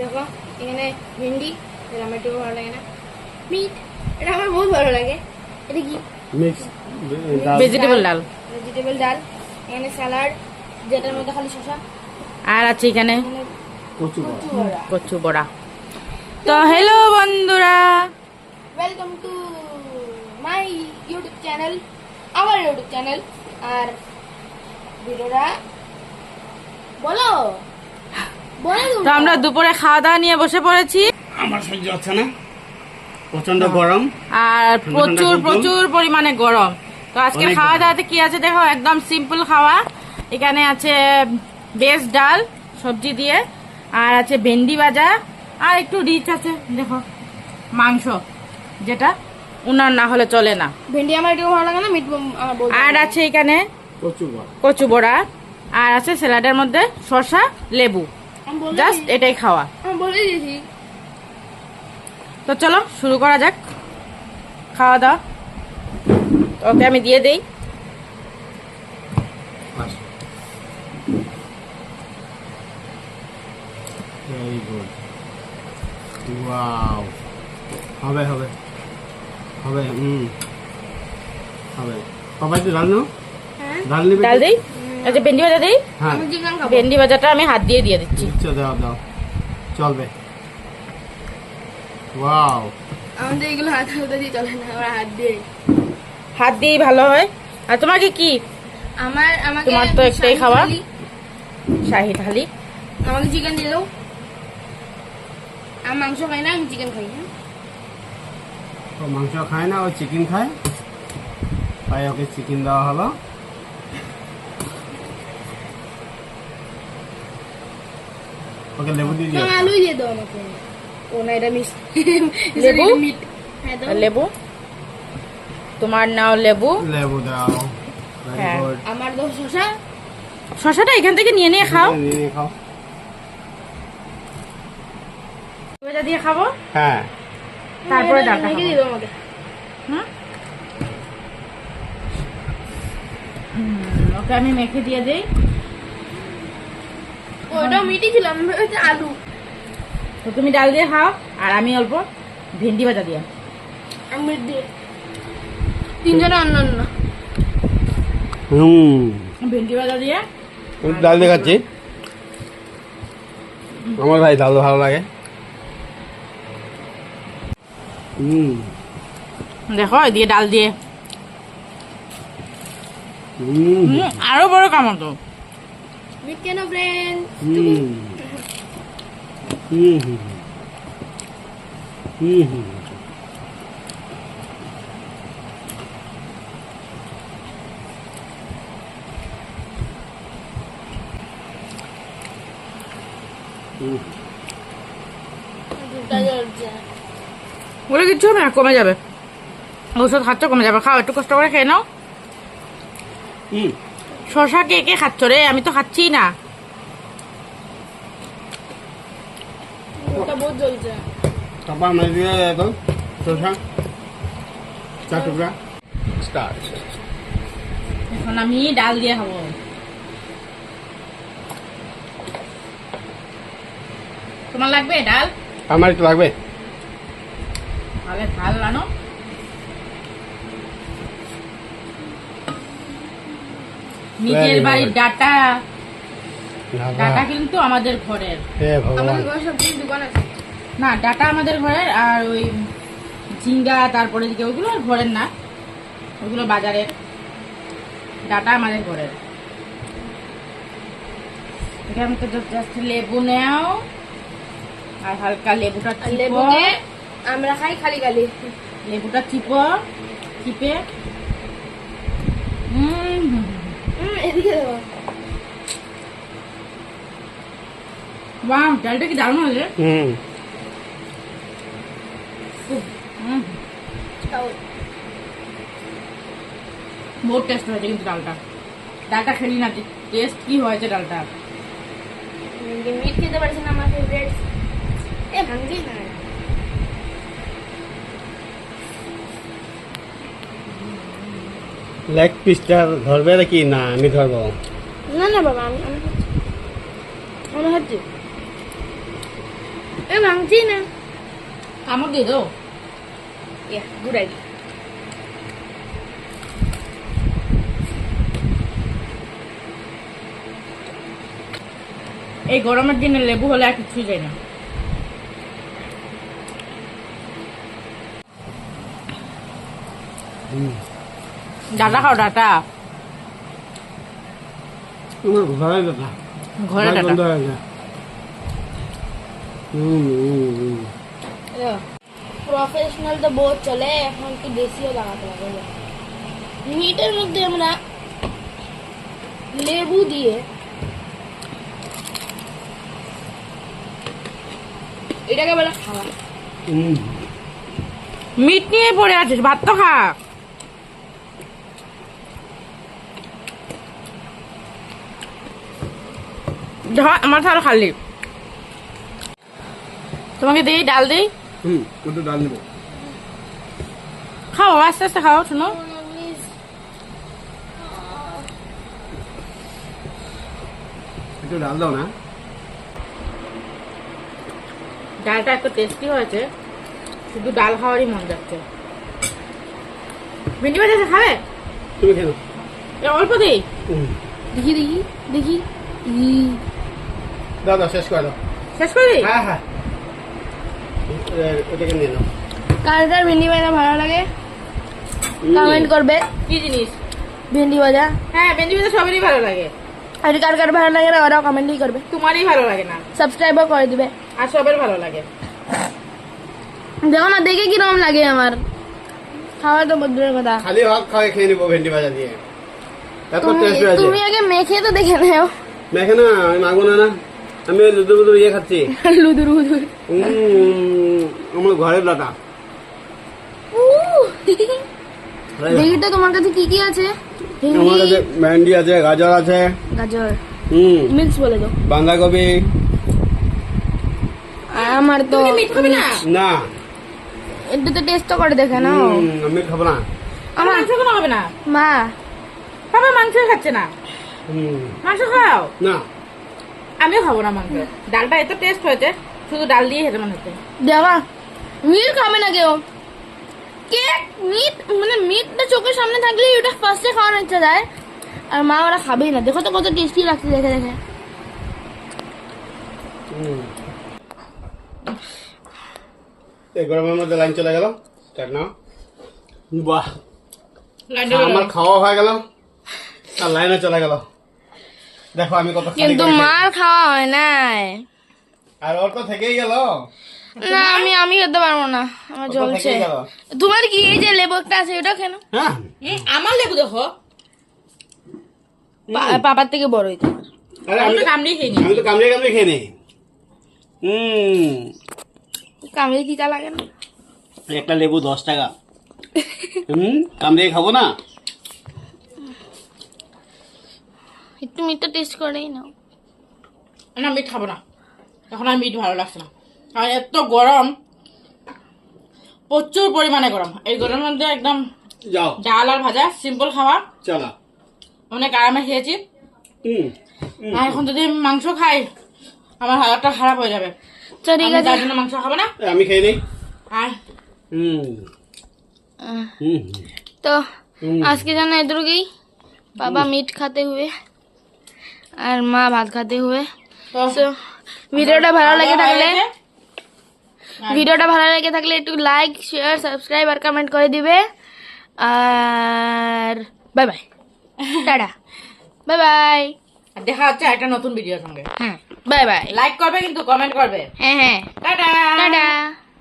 দেখো এখানে ভেন্ডি এটা আমার একটু ভালো লাগে না। মিট এটা আমার বহুত ভালো লাগে। এটা কি? মিক্স ভেজিটেবল ডাল। ভেজিটেবল ডাল এখানে স্যালাড যেটার মধ্যে খালি শসা। আর আছে এখানে কচু বড়া। কচু বড়া। কচু তো হ্যালো বন্ধুরা। Welcome to my YouTube channel আমার ইউটিউব চ্যানেল আর ভিডিওটা বলো। তো আমরা দুপুরে খাওয়া দাওয়া নিয়ে বসে পড়েছি। আমার সহ্য হচ্ছে না। প্রচণ্ড গরম। আর প্রচুর প্রচুর পরিমাণে গরম। তো আজকে খাওয়া দাওয়াতে কি আছে দেখো? একদম সিম্পল খাওয়া। এখানে আছে বেশ ডাল সবজি দিয়ে। আর আছে ভেন্ডি ভাজা। আর একটু রিচ আছে দেখো মাংস যেটা উনার না হলে চলে না। ভেন্ডি আমার একটু ভালো লাগে না মিট আর আছে এখানে কচু বড়া। আর আছে স্যালাডের মধ্যে শসা লেবু। জাস্ট এটাই খাওয়া। তো চলো শুরু করা যাক। খাওয়া দাওয়া। ওকে আমি দিয়ে দেই। হবে হবে। হবে হুম। হবে। সবাই তো ডাল নাও। হ্যাঁ। ডাল নেবে ডাল দিই? আচ্ছা ভেন্ডি ভাজা দিই হ্যাঁ। আমি চিকেন খাব ভেন্ডি ভাজাটা আমি হাত দিয়ে দিয়ে দিচ্ছি। দাও দাও। চলবে। ওয়াও। আমাদের এগুলো হাত হাতে দিয়ে চলে না আমরা হাত দিয়ে। হাত দিয়েই ভালো হয়। আর তোমাকে কি? আমার আমাকে তোমার তো একটাই খাওয়া। থালি, শাহি থালি। আমাকে চিকেন দিয়ে দাও। আমি মাংস খাই না আমি চিকেন খাই ও মাংস খায় না ও চিকেন খায়। তাই ওকে চিকেন দেওয়া হলো। ওকে লেবু দিয়ে দিও। আলুই দিয়ে দাও আমাকে। ও না এটা মিস লেবু? হ্যাঁ দাও। লেবু? তোমার নাও লেবু। লেবু দাও। হ্যাঁ। আমার দাও শসা। শশাটা এখান থেকে নিয়ে নিয়ে খাও। নিয়ে নিয়ে খাও। ভাজা দিয়ে খাব? হ্যাঁ। তারপরে এটা ডালটা খাব। দিয়ে দাও আমাকে। হুম? হুম, ওকে আমি মেখে দিয়ে দেই। ওটাও মিটি ছিল আমি ভেবেছি আলু। তো তুমি ডাল দিয়ে খাও আর আমি অল্প ভেন্ডি ভাজা দিয়ে। আমি তিনজনে অন্য অন্য। হুম। ভেন্ডি ভাজা দিয়ে। ডাল দিয়ে খাচ্ছি। আমার ভাই ডাল ভালো লাগে। হুম। দেখো দিয়ে ডাল দিয়ে। আরও বড় কামড় তো। কেন ফ্রেন্ড হুম হুম হুম হুম কিচ্ছু হবে না কমে যাবে। ওষুধ খাচ্ছ কমে যাবে। খাও একটু কষ্ট করে খেয়ে নাও। হুম শশা কে কে খাচ্ছ রে? আমি তো খাচ্ছি না। এখন আমি ডাল দিয়ে খাব। তোমার লাগবে ডাল? আমার একটু লাগবে। তাহলে ঝাল আনো। নিজের বাড়ির ডাটা। ডাটা কিন্তু আমাদের ঘরের। আমাদের ঘরে সব দোকান আছে। না ডাটা আমাদের ঘরের আর ওই ঝিঙ্গা তারপরে দিকে ওইগুলো আর ঘরের না। ওইগুলো বাজারের। ডাটা আমাদের ঘরের। এখানে মতো জাস্ট লেবু নেও আর হালকা লেবুটা লেবুকে আমরা খাই খালি খালি। লেবুটা চিপো চিপে। হুম, এদিকে দেবো বাহ ডালটা কি দারুণ হয়েছে? হুম। বহুত টেস্ট হয়েছে কিন্তু ডালটা। ডালটা খেলি না টেস্ট কি হয়েছে ডালটা। মিট খেতে পারছি না আমার ফেভারিট এ ভাঙবি না। লেগ পিসটা ধরবে নাকি? না আমি ধরবো। না না বাবা আমি আমি খাচ্ছি। এ ভাঙছি না কামড় দিয়ে দাও ইয়া গুড আইডিয়া এই গরমের দিনে লেবু হলে আর কিছুই যায় না ডাটা খাও ডাটা দাদা ঘরে ডাটা বন্ধ হয়ে গেছে হুম হুম হুম প্রফেশনাল তো বহুত চলে এখন একটু দেশিও লাগাতে লাগে মিটের মধ্যে আমরা লেবু দিয়ে এটাকে বলে খাওয়া। মিট নিয়ে পড়ে আছিস ভাত তো খা। থাল খালি। তোমাকে দিই ডাল দিই? হুম ডাল নেব? খাও আস্তে আস্তে খাও শোনো। একটু ডাল দাও না। ডালটা একটু টেস্টি হয়েছে শুধু ডাল খাওয়ারই মন যাচ্ছে। ভেন্ডি ভাজা খাবে? তুমি খেলো অল্প দিই? দেখি দেখি দেখি। দাও শেষ করে দাও। শেষ করে দিই হ্যাঁ হ্যাঁ। এটাকে নিয়ে নাও। কার কার ভেন্ডি ভাজা ভালো লাগে? কমেন্ট করবে। কি জিনিস? ভেন্ডি ভাজা হ্যাঁ ভেন্ডি ভাজা সবারই ভালো লাগে। আর কার কার ভালো লাগে না ওরাও কমেন্টই করবে। তোমারই ভালো লাগে না। সাবস্ক্রাইবও করে দিবে। আর সবার ভালো লাগে। দেখো না দেখে কীরকম লাগে আমার। খাওয়া তো বদলের কথা। খালি ভাত খাওয়া খেয়ে নিবো ভেন্ডি ভাজা দিয়ে। এত তুমি টেস্ট হয়েছে তুমি আগে মেখে তো দেখে নেও। দেখে না আমি মাগবো না না। আমি দুধু বুধু ইয়ে খাচ্ছি। লুদুর লুদুর। উম, আমার ঘরের ডাটা দেখি তো তোমার কাছে কি কি আছে? আমার কাছে ভেন্ডি আছে গাজর আছে। গাজর। হুম। মিক্স বলে দাও। বাঁধাকপি। আমার তো না? না। একটু তো টেস্ট তো করে দেখে নাও। হুম, আমি খাব না। আমার আমার মাংস কেন হবে না। মা। বাবা মাংস খাচ্ছে না। মাংস খাও। না। আমিও খাব না মাংস। ডালটা এত টেস্ট হয়েছে শুধু ডাল দিয়ে খেতে মনে হচ্ছে। দেখা মিট খাবে না কেউ। কে মিট মানে মিটটা চোখের সামনে থাকলে ওটা ফার্স্টে খাওয়ানোর ইচ্ছা যায়। আর মা ওরা খাবেই না। দেখো তো কত টেস্টি লাগছে দেখে দেখে। হুম। এই গরমের মধ্যে লাইন চলে গেল। চাট নাও। বাহ। আমার খাওয়া হয়ে গেল। আর লাইনে চলে গেল। দেখো আমি কত কিন্তু মার খাওয়া হয় নাই। আর ওর তো থেকেই গেল? না আমি আমি খেতে পারব না। আমার জ্বলছে তোমার কি এই যে লেবু একটা আছে ওটা কেন হ্যাঁ। আমার লেবু দেখো। পাপার থেকে বড়ই তোমার আরে আমি তো কামড়িয়ে খেয়ে আমি তো কামড়ে কামড়ে খেয়ে নিই হুম। কামড়ে তিতা লাগে না? একটা লেবু দশ টাকা। হুম কামড়ে খাব না? একটু মিটটা টেস্ট করেই নাও। না মিট খাব না। এখন আর মিট ভালো লাগছে না। আর এত গরম প্রচুর পরিমাণে গরম। এই গরমের মধ্যে একদম ডাল আর ভাজা সিম্পল খাওয়া। চলো। অনেক আরামে খেয়েছি। আর এখন যদি মাংস খাই আমার হালতটা খারাপ হয়ে যাবে। ঠিক আছে। তার জন্য মাংস খাব না। আমি খেয়ে নিই। আর। আজকে জানা এদুরুগেই পাপা মিট খাতে हुए আর মা ভাত খাতে তো ভিডিওটা ভালো লাগে থাকলে ভিডিওটা ভালো লাগে থাকলে একটু লাইক শেয়ার সাবস্ক্রাইব আর কমেন্ট করে দিবে। আর bye bye tata. Bye bye দেখা হচ্ছে একটা নতুন ভিডিওর সঙ্গে। হ্যাঁ বাই বাই লাইক করবে কিন্তু কমেন্ট করবে। হ্যাঁ হ্যাঁ। টাটা। টাটা।